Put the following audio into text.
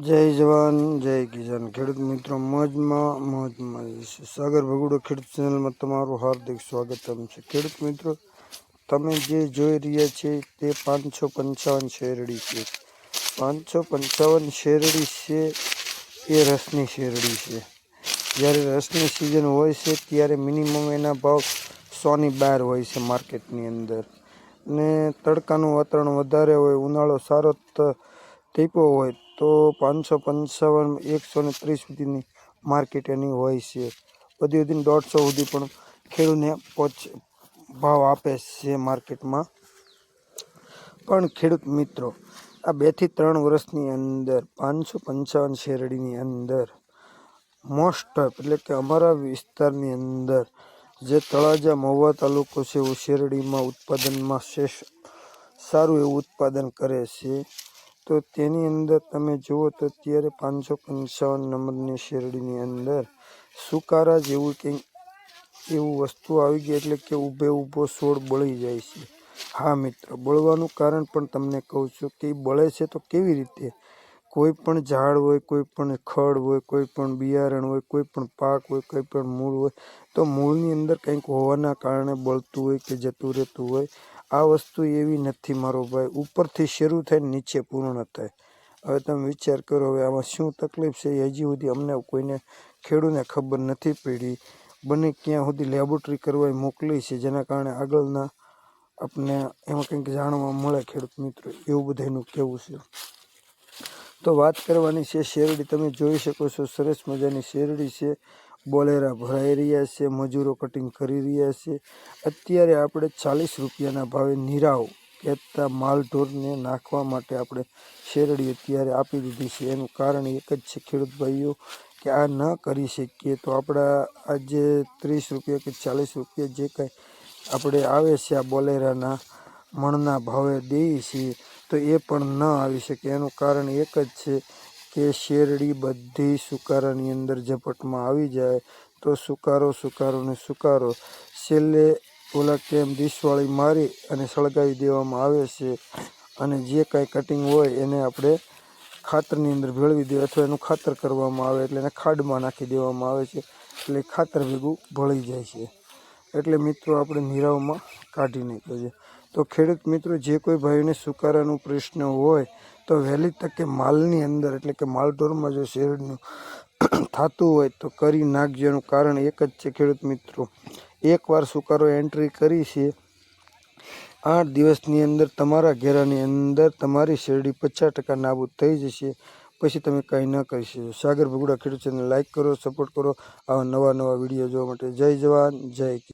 જય જવાન, જય કિસાન ખેડૂત મિત્રો, મોજમાં મોજમાં સાગર ભગુડો ખેડૂત ચેનલમાં તમારું હાર્દિક સ્વાગતમ છે. ખેડૂત મિત્રો, તમે જે જોઈ રહ્યા છે તે પાંચસો પંચાવન શેરડી છે. પાંચસો પંચાવન શેરડી છે એ રસની શેરડી છે. જ્યારે રસની સિઝન હોય છે ત્યારે મિનિમમ એના ભાવ સોની બહાર હોય છે માર્કેટની અંદર. ને તડકાનું વાતાવરણ વધારે હોય, ઉનાળો સારો ત- ટીપો હોય તો પાંચસો પંચાવન, એકસો ને ત્રીસ સુધીની માર્કેટ એની હોય છે. બધી વધીને દોઢસો સુધી પણ ખેડૂતને પોચ ભાવ આપે છે માર્કેટમાં. પણ ખેડૂત મિત્રો, આ બેથી ત્રણ વર્ષની અંદર, પાંચસો પંચાવન શેરડીની અંદર, મોસ્ટ એટલે કે અમારા વિસ્તારની અંદર, જે તળાજા, મહુવા તાલુકો છે એવું શેરડીમાં ઉત્પાદનમાં શ્રેષ્ઠ સારું એવું ઉત્પાદન કરે છે. તો તેની અંદર તમે જુઓ તો અત્યારે પાંચસો પંચાવન નંબરની શેરડીની અંદર સુકારા જેવું કંઈક એવું વસ્તુ આવી ગઈ એટલે કે ઊભે ઊભો છોડ બળી જાય છે. હા મિત્રો, બળવાનું કારણ પણ તમને કહું છું કે બળે છે તો કેવી રીતે? કોઈ પણ ઝાડ હોય, કોઈ પણ ખડ હોય, કોઈ પણ બિયારણ હોય, કોઈ પણ પાક હોય, કોઈ પણ મૂળ હોય, તો મૂળની અંદર કંઈક હોવાના કારણે બળતું હોય કે જતું રહેતું હોય. આ વસ્તુ એવી નથી મારો ભાઈ. ઉપરથી શરૂ થાય ને નીચે પૂર્ણ થાય. હવે તમે વિચાર કરો, હવે આમાં શું તકલીફ છે? હજી સુધી અમને કોઈને ખેડૂને ખબર નથી પડી. બને ક્યાં સુધી લેબોરેટરી કરવા મોકલી છે, જેના કારણે આગળના આપણને એમાં કંઈક જાણવા મળે ખેડૂત મિત્રો. એવું બધાનું કહેવું છે. તો વાત કરવાની છે શેરડી. તમે જોઈ શકો છો, સરસ મજાની શેરડી છે. બોલેરા ભરાઈ રહ્યા છે, મજૂરો કટિંગ કરી રહ્યા છે. અત્યારે આપણે ચાલીસ રૂપિયાના ભાવે નિરાવ કહેતા માલઢોરને નાખવા માટે આપણે શેરડી અત્યારે આપી દીધી છે. એનું કારણ એક જ છે, ખેડૂત ભાઈઓ, કે આ ન કરી શકીએ તો આપણા આજે ત્રીસ રૂપિયા કે ચાલીસ રૂપિયા જે કાંઈ આપણે આવે છે આ બોલેરાના મણના ભાવે દઈએ છીએ, તો એ પણ ન આવી શકે. એનું કારણ એક જ છે કે શેરડી બધી સુકારાની અંદર ઝપટમાં આવી જાય, તો સુકારો સુકારો ને સુકારો. છેલ્લે ઓલા કેમ દીશવાળી મારી અને સળગાવી દેવામાં આવે છે અને જે કાંઈ કટિંગ હોય એને આપણે ખાતરની અંદર ભેળવી દે અથવા એનું ખાતર કરવામાં આવે એટલે એને ખાડમાં નાખી દેવામાં આવે છે એટલે ખાતર ભેગું ભળી જાય છે. એટલે મિત્રો આપણે નિરાવમાં કાઢી નાખ્યો છે. તો ખેડૂત મિત્રો, જે કોઈ ભાઈને સુકારાનું પ્રશ્ન હોય તો વહેલી તકે માલની અંદર, એટલે કે માલઢોરમાં જો શેરડીનું થતું હોય તો કરી નાખજો. એનું કારણ એક જ છે ખેડૂત મિત્રો. એકવાર સુકારો એન્ટ્રી કરી છે. આઠ દિવસની અંદર તમારા ઘેરાની અંદર તમારી શેરડી પચાસ ટકા નાબૂદ થઈ જશે. પછી તમે કાંઈ ન કરી શકો. સાગર ભગુડા ખેડૂત ચેનલ લાઇક કરો સપોર્ટ કરો. આવા નવા નવા વીડિયો જોવા માટે જય જવાન, જય